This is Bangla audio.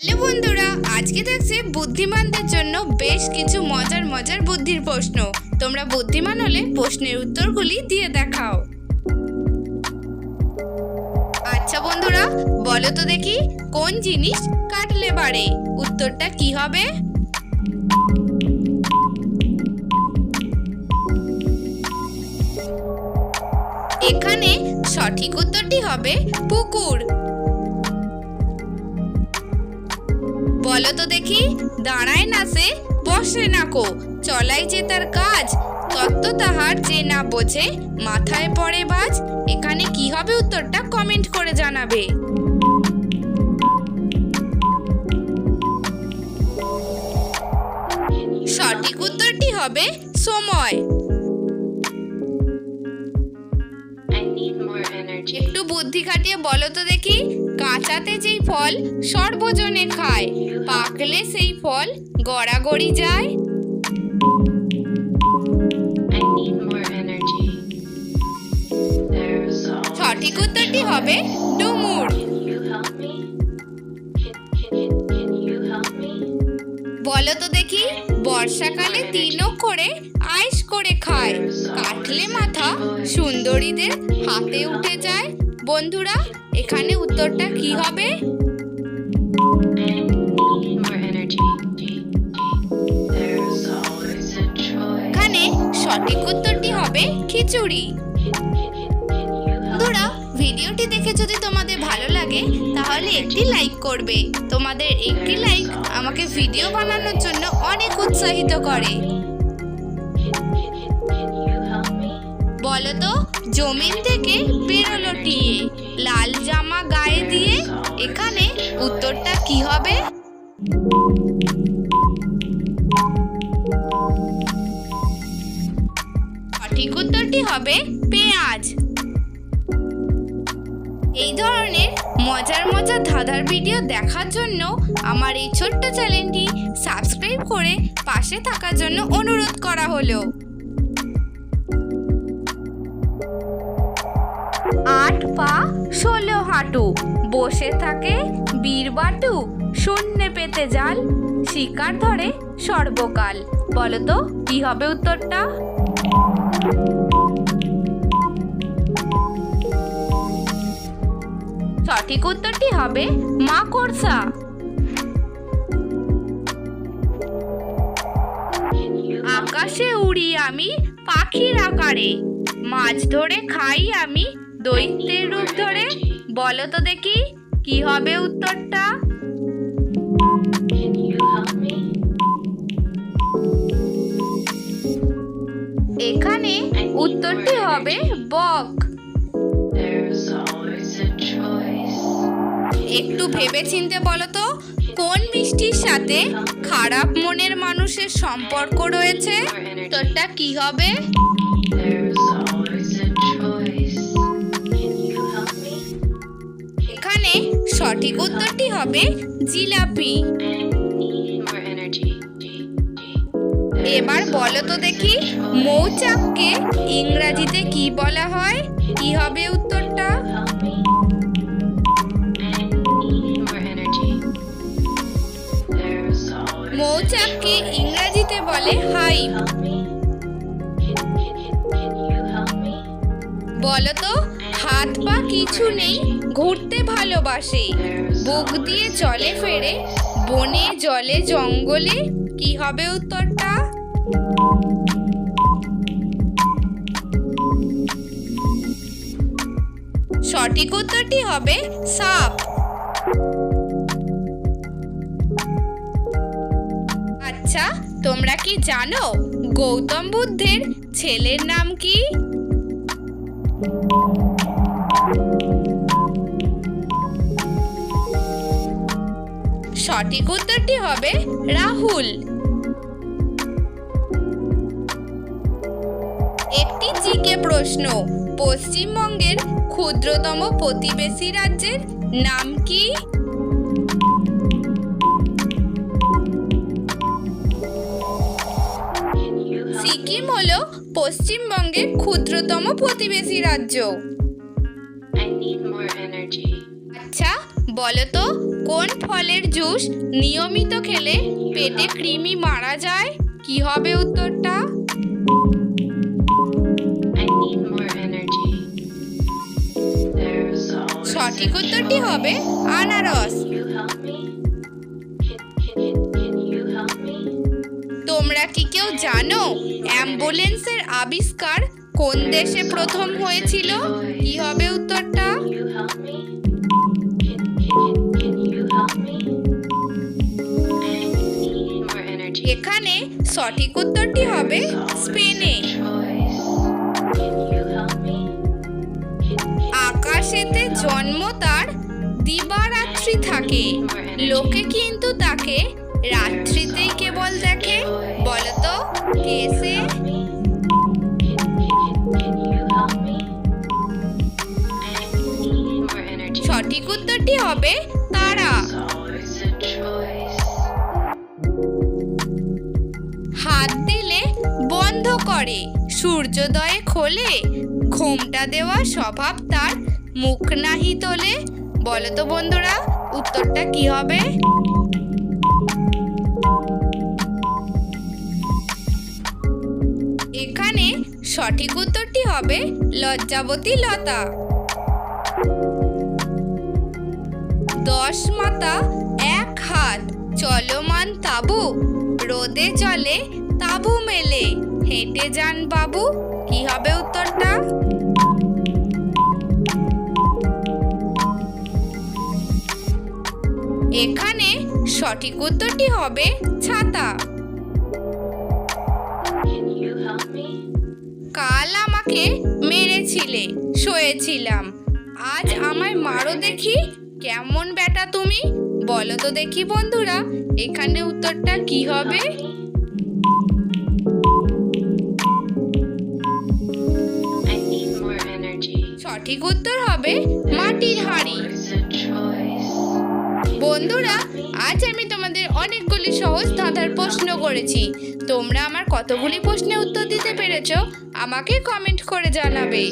হ্যালো বন্ধুরা, আজকে থাকছে বুদ্ধিমানদের জন্য বেশ কিছু মজার মজার বুদ্ধির প্রশ্ন। তোমরা বুদ্ধিমান হলে প্রশ্নের উত্তরগুলি দিয়ে দেখাও। আচ্ছা বন্ধুরা, বলো তো দেখি, কোন জিনিস কাটলে বাড়ে? উত্তরটা কি হবে? এখানে সঠিক উত্তরটি হবে পুকুর। বলো তো দেখি দাঁড়ায় না সে বসে না কো। চলাই যে তার কাজ তত্ত্ব তাহার যে না বোঝে মাথায় পড়ে বাজ। এখানে কি হবে উত্তরটা কমেন্ট করে জানাবে। সঠিক উত্তরটি হবে সময়. একটু বুদ্ধি খাটিয়ে বলো তো দেখি কাঁচাতে যেই ফল সর্বজনে খায়। পাকলে সেই ফল গড়াগড়ি যায়। সঠিক উত্তরটি হবে ডুমুর? বলো তো দেখি বর্ষাকালে তিন করে আইস করে খায়। কাটলে মাথা সুন্দরীদের হাতে উঠে যায়। বন্ধুরা এখানে উত্তরটা কি হবে? সঠিক উত্তরটি হবে খিচুড়ি। বন্ধুরা ভিডিওটি দেখে যদি তোমাদের ভালো লাগে তাহলে একটি লাইক করবে। তোমাদের একটি লাইক আমাকে ভিডিও বানানোর জন্য অনেক উৎসাহিত করে। Can, can, can, can you help me? বলো তো জমিন থেকে বেরোলো টিয়ে লাল জামা গায়ে দিয়ে এখানে উত্তরটা কি হবে? সঠিক উত্তরটি হবে পেঁয়াজ। এই ধরনের মজার মজার ধাঁধার ভিডিও দেখার জন্য আমার এই ছোট্ট চ্যানেলটি সাবস্ক্রাইব করে পাশে থাকার জন্য অনুরোধ করা হলো। আট পা ষোলো হাঁটু, বসে থাকে বীরবাটু শূন্যে পেতে জাল, শিকার ধরে সর্বকাল। বলো তো, কি হবে উত্তরটা? সঠিক উত্তরটি হবে মাকড়সা আকাশে উড়ি আমি পাখির আকারে, মাছ ধরে খাই আমি দৈত্যের রূপ ধরে। বলো তো দেখি, কি হবে উত্তরটা? বক. একটু ভেবে চিনতে বলো তো কোন মিষ্টির সাথে খারাপ মনের মানুষের সম্পর্ক রয়েছে? উত্তরটা কি হবে? এখানে সঠিক উত্তরটি হবে জিলাপি। এবার বলো তো দেখি, মৌচাককে ইংরাজিতে কি বলা হয়? কি হবে উত্তরটা? মৌচাককে ইংরাজিতে বলে? বলো তো, হাত পা কিছু নেই, ঘুরতে ভালোবাসে। বুক দিয়ে চলে ফেরে, বনে জলে জঙ্গলে, কি হবে উত্তরটা? সঠিক উত্তরটি হবে সাপ। আচ্ছা তোমরা কি জানো গৌতম বুদ্ধের ছেলের নাম কি? সঠিক উত্তরটি হবে রাহুল। জিকে প্রশ্ন। পশ্চিমবঙ্গের ক্ষুদ্রতম প্রতিবেশী রাজ্যের নাম কি? সিকিম হল পশ্চিমবঙ্গের ক্ষুদ্রতম প্রতিবেশী রাজ্য. আচ্ছা বলো তো কোন ফলের জুস নিয়মিত খেলে পেটে কৃমি মারা যায়? কি হবে উত্তরটা? সঠিক উত্তরটি হবে আনারস। তোমরা কি কেউ জানো অ্যাম্বুলেন্সের আবিষ্কার কোন দেশে প্রথম হয়েছিল? কি হবে উত্তরটা? এখানে সঠিক উত্তরটি হবে জন্ম তার দিবারাত্রি থাকে লোকে কিন্তু তাকে রাত্রিতেই কেবল দেখে বলতো কে সে me? Can, can, can you help me? I need more energy. সঠিক উত্তরটি হবে তারা. হাত দিলে বন্ধ করে সূর্যোদয়ে খোলে ঘোমটা দেওয়া স্বভাব তার মুখ নাহি তোলে? বলো তো বন্ধুরা, উত্তরটা কি হবে? এখানে সঠিক উত্তরটি হবে লজ্জাবতী লতা। দশ মাতা এক হাত, চলমান তাবু। রোদে জলে তাবু মেলে। হেঁটে যান বাবু, কি হবে উত্তরটা? এখানে সঠিক উত্তরটি হবে ছাতা? কাল আমাকে মেরেছিলে শুয়েছিলাম আজ আমায় মারো দেখি কেমন বেটা তুমি বলো তো দেখি বন্ধুরা এখানে উত্তরটা কি হবে. সঠিক উত্তর হবে মাটির হাঁড়ি. বন্ধুরা, আজ আমি তোমাদের অনেকগুলি সহজ ধাঁধার প্রশ্ন করেছি। তোমরা আমার কতগুলি প্রশ্নের উত্তর দিতে পেরেছ, আমাকে কমেন্ট করে জানাবে।